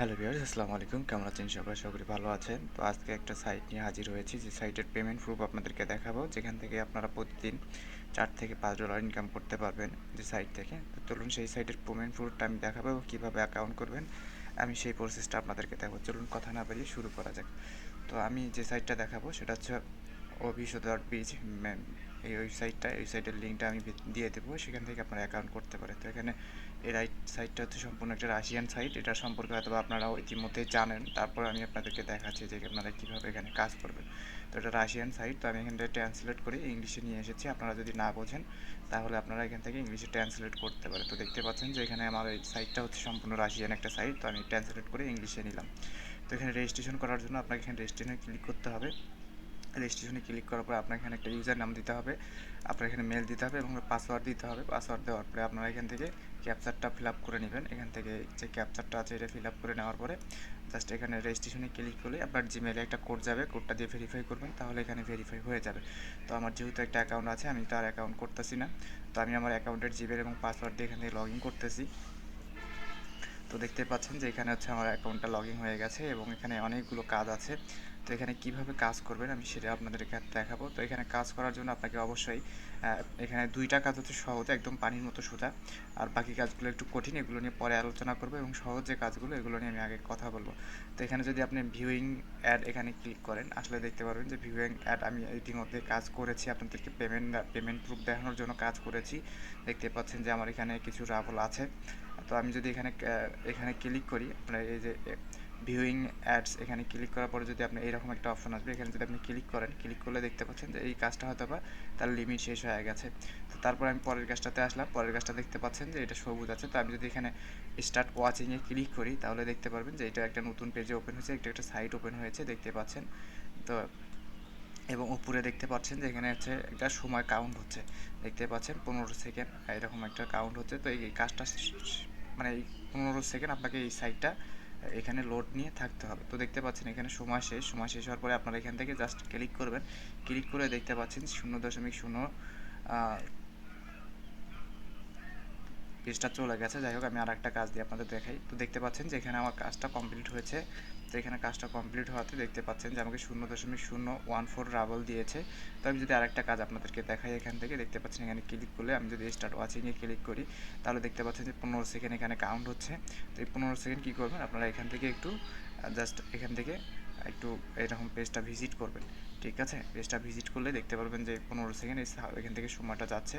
Hello viewers, আসসালামু আলাইকুম। কেমন আছেন সবাই? করি ভালো আছেন। তো আজকে একটা সাইট নিয়ে হাজির হয়েছি। যে সাইটের পেমেন্ট প্রুফ আপনাদেরকে দেখাবো। যেখান থেকে আপনারা প্রতিদিন চার থেকে পাঁচ ডলার ইনকাম করতে পারবেন যে সাইট থেকে। তো চলুন সেই সাইটের পেমেন্ট প্রুফটা আমি দেখাবো এবং কীভাবে অ্যাকাউন্ট করবেন। আমি সেই প্রসেসটা আপনাদেরকে দেখাবো। চলুন কথা না বাড়িয়ে শুরু করা যাক। তো আমি যে সাইটটা দেখাবো, সেটা হচ্ছে অভিশো ডট বিচ এই ওয়েবসাইটটা এই সাইটের লিঙ্কটা আমি দিয়ে দেবো, সেখান থেকে আপনারা অ্যাকাউন্ট করতে পারেন। তো এখানে এই রাইট সাইটটা হচ্ছে সম্পূর্ণ একটা রাশিয়ান সাইট এটা সম্পর্কে হয়তো বা আপনারাও ইতিমধ্যে জানেন। তারপর আমি আপনাদেরকে দেখাচ্ছি যে আপনারা কীভাবে এখানে কাজ করবেন। তো এটা রাশিয়ান সাইট তো আমি এখান থেকে ট্রান্সলেট করে ইংলিশে নিয়ে এসেছি, আপনারা যদি না বোঝেন, তাহলে আপনারা এখান থেকে ইংলিশে ট্রান্সলেট করতে পারেন। তো দেখতে পাচ্ছেন যে এখানে আমার এই সাইটটা হচ্ছে সম্পূর্ণ রাশিয়ান একটা সাইট তো আমি ট্রান্সলেট করে ইংলিশে নিলাম। তো এখানে রেজিস্ট্রেশন করার জন্য আপনাকে এখানে রেজিস্ট্রেশনে ক্লিক করতে হবে। রেজিস্ট্রেশনে ক্লিক করার পর আপনার এখানে একটা ইউজার নাম দিতে হবে। আপনার এখানে মেল দিতে হবে এবং পাসওয়ার্ড দিতে হবে। পাসওয়ার্ড দেওয়ার পরে আপনারা এখান থেকে ক্যাপচারটা ফিল আপ করে নেবেন। এখান থেকে যে ক্যাপচারটা আছে এটা ফিল আপ করে নেওয়ার পরে জাস্ট এখানে রেজিস্ট্রেশনে ক্লিক করলে আপনার জিমেলে একটা কোড যাবে। কোডটা দিয়ে ভেরিফাই করবেন, তাহলে এখানে ভেরিফাই হয়ে যাবে। তো আমার যেহেতু একটা অ্যাকাউন্ট আছে, আমি তার অ্যাকাউন্ট করতেছি না। তো আমি আমার অ্যাকাউন্টের জিমেল এবং পাসওয়ার্ড দিয়ে এখান থেকে লগ ইন করতেছি। তো দেখতে পাচ্ছেন যে এখানে হচ্ছে আমার অ্যাকাউন্টটা লগ ইন হয়ে গেছে এবং এখানে অনেকগুলো কাজ আছে। তো এখানে কীভাবে কাজ করবেন আমি সেটা আপনাদেরকে দেখাবো। তো এখানে কাজ করার জন্য আপনাকে অবশ্যই এখানে দুইটা কাজ হচ্ছে সহজ, একদম পানির মতো সোজা। আর বাকি কাজগুলো একটু কঠিন, এগুলো নিয়ে পরে আলোচনা করব এবং সহজ যে কাজগুলো, এগুলো নিয়ে আমি আগে কথা বলব। তো এখানে যদি আপনি ভিউইং অ্যাড এখানে ক্লিক করেন, আসলে দেখতে পারবেন যে ভিউইং অ্যাড আমি ইতিমধ্যে কাজ করেছি, আপনাদেরকে পেমেন্ট পেমেন্ট প্রুফ দেখানোর জন্য কাজ করেছি। দেখতে পাচ্ছেন যে আমার এখানে কিছু রাবল আছে। তো আমি যদি এখানে এখানে ক্লিক করি আপনার এই যে ভিউইং অ্যাডস এখানে ক্লিক করার পরে যদি আপনি এরকম একটা অপশন আসবে, এখানে যদি আপনি ক্লিক করেন ক্লিক করলে দেখতে পাচ্ছেন যে এই কাজটা হয়তো বা তার লিমিট শেষ হয়ে গেছে। তো তারপর আমি পরের কাজটাতে আসলাম, পরের কাজটা দেখতে পাচ্ছেন যে এটা সবুজ আছে। তো আমি যদি এখানে স্টার্ট ওয়াচিংয়ে ক্লিক করি, তাহলে দেখতে পারবেন যে এটা একটা নতুন পেজে ওপেন হয়েছে, একটা একটা সাইট ওপেন হয়েছে, দেখতে পাচ্ছেন। তো, এবং উপরে দেখতে পাচ্ছেন যে এখানে হচ্ছে একটা সময় কাউন্ট হচ্ছে। দেখতে পাচ্ছেন, পনেরো সেকেন্ড এরকম একটা কাউন্ট হচ্ছে। তো এই কাজটা মানে এই পনেরো সেকেন্ড আপনাকে এই সাইটটা এখানে লোড নিয়ে থাকতে হবে। তো দেখতে পাচ্ছেন এখানে সময় শেষ। সময় শেষ হওয়ার পরে আপনারা এখান থেকে জাস্ট ক্লিক করবেন। ক্লিক করে দেখতে পাচ্ছেন শূন্য দশমিক শূন্য পেজটা চলে গেছে। যাই হোক, আমি আর একটা কাজ দিয়ে আপনাদের দেখাই। তো দেখতে পাচ্ছেন যে এখানে আমার কাজটা কমপ্লিট হয়েছে। তো এখানে কাজটা কমপ্লিট হওয়াতে দেখতে পাচ্ছেন যে আমাকে শূন্য দশমিক শূন্য ওয়ান ফোর রাবল দিয়েছে। তো আমি যদি আরেকটা কাজ আপনাদেরকে দেখাই এখান থেকে, দেখতে পাচ্ছেন এখানে ক্লিক করলে আমি যদি স্টার্ট ওয়াচিংয়ে ক্লিক করি, তাহলে দেখতে পাচ্ছেন যে পনেরো সেকেন্ড এখানে কাউন্ট হচ্ছে। তো এই পনেরো সেকেন্ড কী করবেন? আপনারা এখান থেকে একটু জাস্ট এখান থেকে একটু এরকম পেজটা ভিজিট করবেন। ঠিক আছে? পেজটা ভিজিট করলে দেখতে পারবেন যে পনেরো সেকেন্ড এখান থেকে সময়টা যাচ্ছে।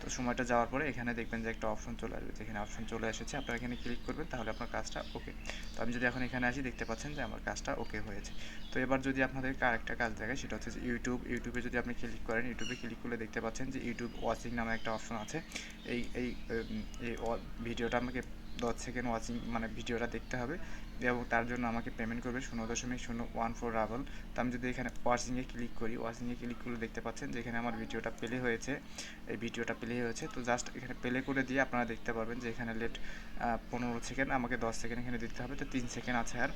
তো সময়টা যাওয়ার পরে এখানে দেখবেন যে একটা অপশন চলে আসবে। যেখানে অপশন চলে এসেছে, আপনারা এখানে ক্লিক করবেন, তাহলে আপনার কাজটা ওকে তো আমি যদি এখন এখানে আসি, দেখতে পাচ্ছেন যে আমার কাজটা ওকে হয়েছে। তো এবার যদি আপনাদেরকে আরেকটা কাজ দেখায় সেটা হচ্ছে যে ইউটিউব ইউটিউবে যদি আপনি ক্লিক করেন ইউটিউবে ক্লিক করলে দেখতে পাচ্ছেন যে ইউটিউব ওয়াচিং নামে একটা অপশন আছে। এই এই ভিডিওটা আমাকে দশ সেকেন্ড ওয়াচিং মানে ভিডিওটা দেখতে হবে। এবং তার জন্য আমাকে পেমেন্ট করবে শূন্য দশমিক শূন্য ওয়ান ফোর রাবল। তো আমি যদি এখানে ওয়াচিংয়ে ক্লিক করি ওয়াচিংয়ে ক্লিক করলে দেখতে পাচ্ছেন যে এখানে আমার ভিডিওটা প্লে হয়েছে। এই ভিডিওটা প্লে হয়েছে। তো জাস্ট এখানে প্লে করে দিয়ে আপনারা দেখতে পারবেন যে এখানে লেট পনেরো সেকেন্ড আমাকে দশ সেকেন্ড এখানে দিতে হবে। তো তিন সেকেন্ড আছে আর।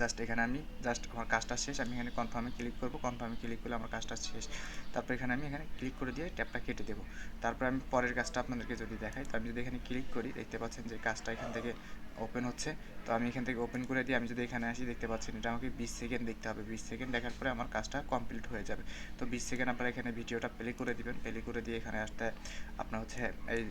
জাস্ট এখানে আমি জাস্ট আমার কাজটা শেষ। আমি এখানে কনফার্মে ক্লিক করব। কনফার্মে ক্লিক করলে আমার কাজটা শেষ। তারপর এখানে আমি এখানে ক্লিক করে দিয়ে ট্যাপটা কেটে দেবো। তারপর আমি পরের কাজটা আপনাদেরকে যদি দেখাই, তো আমি যদি এখানে ক্লিক করি, দেখতে পাচ্ছেন যে কাজটা এখান থেকে ওপেন হচ্ছে। তো আমি এখান থেকে ওপেন করে দিয়ে আমি যদি এখানে আসি, দেখতে পাচ্ছেন এটা আমাকে বিশ সেকেন্ড দেখতে হবে। বিশ সেকেন্ড দেখার পরে আমার কাজটা কমপ্লিট হয়ে যাবে। তো বিশ সেকেন্ড আপনারা এখানে ভিডিওটা প্লে করে দিবেন। প্লে করে দিয়ে এখানে আসতে আপনার হচ্ছে এই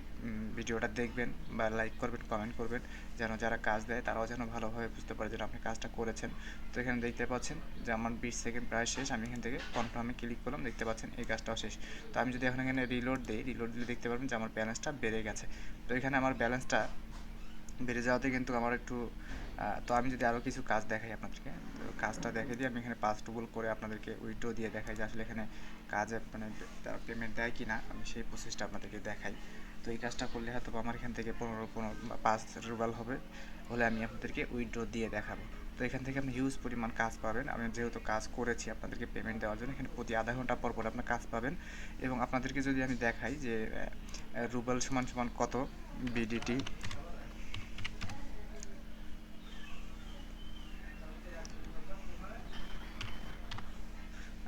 ভিডিওটা দেখবেন বা লাইক করবেন কমেন্ট করবেন। যেন যারা কাজ দেয়, তারাও যেন ভালোভাবে বুঝতে পারে যেন আপনি কাজটা করেছেন। তো এখানে দেখতে পাচ্ছেন যে আমার বিশ সেকেন্ড প্রায় শেষ। আমি এখান থেকে কনফার্মে ক্লিক করলাম, দেখতে পাচ্ছেন এই কাজটাও শেষ। তো আমি যদি এখন এখানে রিলোড দিই রিলোড দিলে দেখতে পারবেন যে আমার ব্যালেন্সটা বেড়ে গেছে। তো এখানে আমার ব্যালেন্সটা বেড়ে যাওয়াতে কিন্তু আমার একটু তো আমি যদি আরও কিছু কাজ দেখাই আপনাদেরকে, তো কাজটা দেখে দিয়ে আমি এখানে পাস টুবল করে আপনাদেরকে উইড্রো দিয়ে দেখাই যে আসলে এখানে কাজে মানে তারা পেমেন্ট দেয় কি না আমি সেই প্রসেসটা আপনাদেরকে দেখাই। তো এই কাজটা করলে হয়তো আমার এখান থেকে পনেরো পনেরো বা পাঁচ রুবাল হবে, হলে আমি আপনাদেরকে উইড্রো দিয়ে দেখাবো। তো এখান থেকে আপনি হিউজ পরিমাণ কাজ পাবেন, আমি যেহেতু কাজ করেছি আপনাদেরকে পেমেন্ট দেওয়ার জন্য, এখানে প্রতি আধা ঘণ্টা পর পর আপনার কাজ পাবেন। এবং আপনাদেরকে যদি আমি দেখাই যে রুবেল সমান সমান কত বিডিটি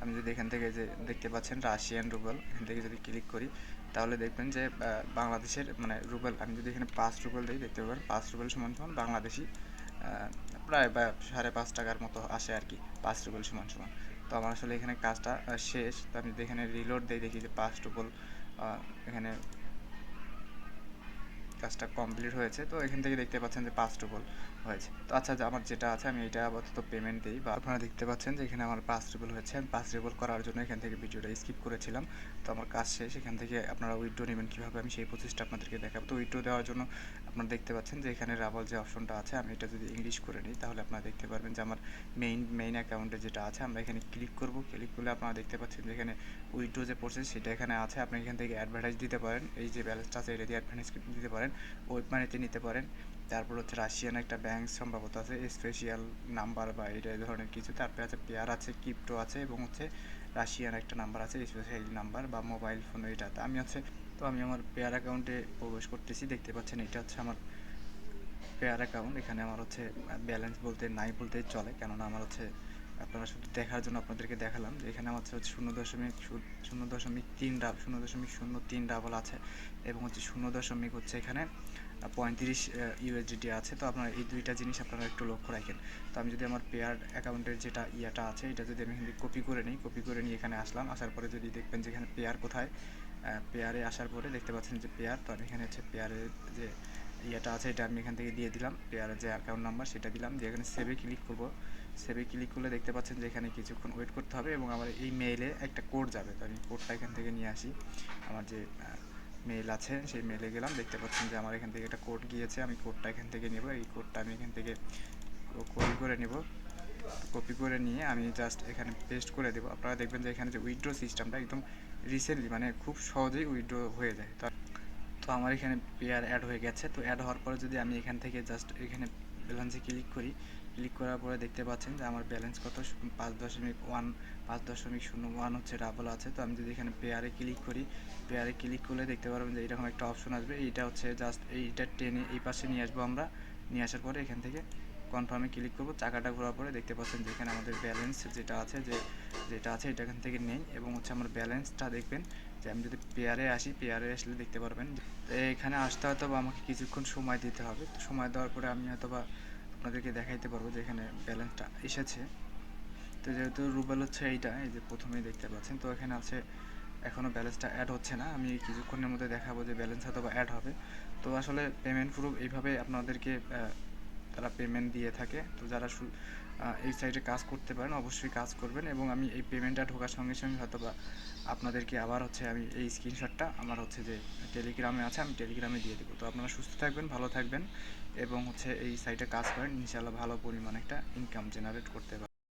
আমি যদি এখান থেকে যে দেখতে পাচ্ছেন রাশিয়ান রুবেল, এখান থেকে যদি ক্লিক করি, তাহলে দেখবেন যে বাংলাদেশের মানে রুবেল, আমি যদি এখানে পাঁচ রুবেল দিই দেখতে পাবেন পাঁচ রুবেল সমান সমান বাংলাদেশি প্রায় সাড়ে পাঁচ টাকার মতো আসে আর কি, পাঁচ রুবেল সমান সমান। তো আমার আসলে এখানে কাজটা শেষ। তো আমি যদি এখানে রিলোড দিই দেখি যে পাঁচ রুবেল এখানে কাজটা কমপ্লিট হয়েছে, তো এখান থেকে দেখতে পাচ্ছেন যে পাঁচ রুবল। হয়েছে। তো আচ্ছা আমার যেটা আছে আমি এটা আপাতত পেমেন্ট দিই বা আপনারা দেখতে পাচ্ছেন যে এখানে আমার পাঁচ রুবল হয়েছে। আমি রুবল করার জন্য এখান থেকে ভিডিওটা স্কিপ করেছিলাম। তো আমার কাজ শেষ। এখান থেকে আপনারা উইড্রো নেবেন কীভাবে আমি সেই প্রসেসটা আপনাদেরকে দেখাবো। তো উইড্রো দেওয়ার জন্য আপনারা দেখতে পাচ্ছেন যে এখানে রাবল যে অপশনটা আছে, আমি এটা যদি ইংলিশ করে নিই, তাহলে আপনারা দেখতে পারবেন যে আমার মেইন মেইন অ্যাকাউন্টে যেটা আছে, আমরা এখানে ক্লিক করব। ক্লিক করলে আপনারা দেখতে পাচ্ছেন যে এখানে উইড্রো যে প্রসেস সেটা এখানে আছে। আপনি এখান থেকে অ্যাডভার্টাইজ দিতে পারেন। এই যে ব্যালেন্সটা আছে, এটা দিয়ে অ্যাডভার্টাইজ দিতে পারেন। ওয়েব মানিতে নিতে পারেন। তারপর হচ্ছে রাশিয়ান একটা ব্যাংক সম্ভবত আছে স্পেশিয়াল নাম্বার বা এটা ধরনের কিছু। তারপরে আছে পেয়ার আছে ক্রিপ্টো আছে এবং হচ্ছে রাশিয়ান একটা নাম্বার আছে স্পেশাল নাম্বার বা মোবাইল ফোন এটাতে আমি হচ্ছে, তো আমি আমার পেয়ার অ্যাকাউন্টে প্রবেশ করতেছি, দেখতে পাচ্ছেন এটা হচ্ছে আমার পেয়ার অ্যাকাউন্ট এখানে আমার হচ্ছে ব্যালেন্স বলতে নাই বলতে চলে, কেননা আমার হচ্ছে আপনারা শুধু দেখার জন্য আপনাদেরকে দেখালাম যে এখানে আমার হচ্ছে শূন্য দশমিক শূন্য দশমিক তিন ডাব শূন্য দশমিক শূন্য তিন ডাবল আছে এবং হচ্ছে শূন্য দশমিক হচ্ছে এখানে পঁয়ত্রিশ ইউএসডিটি আছে, তো আপনার এই দুইটা জিনিস আপনারা একটু লক্ষ্য রাখেন। তো আমি যদি আমার পেয়ার অ্যাকাউন্টের যেটা ইয়েটা আছে, এটা যদি আমি কপি করে নিই কপি করে নিয়ে এখানে আসলাম, আসার পরে যদি দেখবেন যে এখানে পেয়ার কোথায় পেয়ারে আসার পরে দেখতে পাচ্ছেন যে পেয়ার তো আমি এখানে হচ্ছে পেয়ারের যে ইয়েটা আছে, এটা আমি এখান থেকে দিয়ে দিলাম পেয়ারের যে অ্যাকাউন্ট নাম্বার সেটা দিলাম, দিয়ে এখানে সেভে ক্লিক করব। সেভে ক্লিক করলে দেখতে পাচ্ছেন যে এখানে কিছুক্ষণ ওয়েট করতে হবে এবং আমার এই মেইলে একটা কোড যাবে, তো আমি কোডটা এখান থেকে নিয়ে আসি, আমার যে মেইল আছে, সেই মেলে গেলাম, দেখতে পাচ্ছেন যে আমার এখান থেকে একটা কোড গিয়েছে, আমি কোডটা এখান থেকে নেব, এই কোডটা আমি এখান থেকে কপি করে নেব। কপি করে নিয়ে আমি জাস্ট এখানে পেস্ট করে দেবো। আপনারা দেখবেন যে এখানে যে উইড্রো সিস্টেমটা একদম রিসেন্টলি মানে খুব সহজেই উইড্রো হয়ে যায়। তো আমার এখানে পেয়ার অ্যাড হয়ে গেছে। তো অ্যাড হওয়ার পরে যদি আমি এখান থেকে জাস্ট এখানে ব্যালেন্সে ক্লিক করি ক্লিক করার পরে দেখতে পাচ্ছেন যে আমার ব্যালেন্স কত? পাঁচ দশমিক ওয়ান পাঁচ দশমিক শূন্য ওয়ান হচ্ছে ডাবল আছে। তো আমি যদি এখানে পেয়ারে ক্লিক করি পেয়ারে ক্লিক করলে দেখতে পারবেন যে এরকম একটা অপশন আসবে। এইটা হচ্ছে জাস্ট এইটা টেনে এই পাশে নিয়ে আসব আমরা। নিয়ে আসার পরে এখান থেকে কনফার্মে ক্লিক করব। চাকাটা ঘোরার পরে দেখতে পাচ্ছেন যে এখানে আমাদের ব্যালেন্স যেটা আছে যে, যেটা আছে এটা এখান থেকে নেই এবং হচ্ছে আমার ব্যালেন্সটা দেখবেন যে আমি যদি পেয়ারে আসি পেয়ারে আসলে দেখতে পারবেন এখানে আসতে হয়তো বা আমাকে কিছুক্ষণ সময় দিতে হবে। সময় দেওয়ার পরে আমি হয়তো বা আপনাদেরকে দেখাইতে পারব যে এখানে ব্যালেন্সটা এসেছে। তো যেহেতু রুবেল হচ্ছে এইটা, এই যে প্রথমেই দেখতে পাচ্ছেন, তো এখানে আছে এখনও ব্যালেন্সটা অ্যাড হচ্ছে না। আমি কিছুক্ষণের মধ্যে দেখাবো যে ব্যালেন্স হয়তো বা অ্যাড হবে। তো আসলে পেমেন্ট প্রুফ এইভাবে আপনাদেরকে তারা পেমেন্ট দিয়ে থাকে। তো যারা এই সাইডে কাজ করতে পারেন, অবশ্যই কাজ করবেন এবং আমি এই পেমেন্টটা ঢোকার সঙ্গে সঙ্গে হয়তো বা আপনাদেরকে আবার হচ্ছে আমি এই স্ক্রিনশটটা আমার হচ্ছে যে টেলিগ্রামে আছে, আমি টেলিগ্রামে দিয়ে দেবো। তো আপনারা সুস্থ থাকবেন, ভালো থাকবেন এবং হচ্ছে এই সাইটে কাজ করেন। ইনশাআল্লাহ ভালো পরিমাণ একটা ইনকাম জেনারেট করতে পারবেন।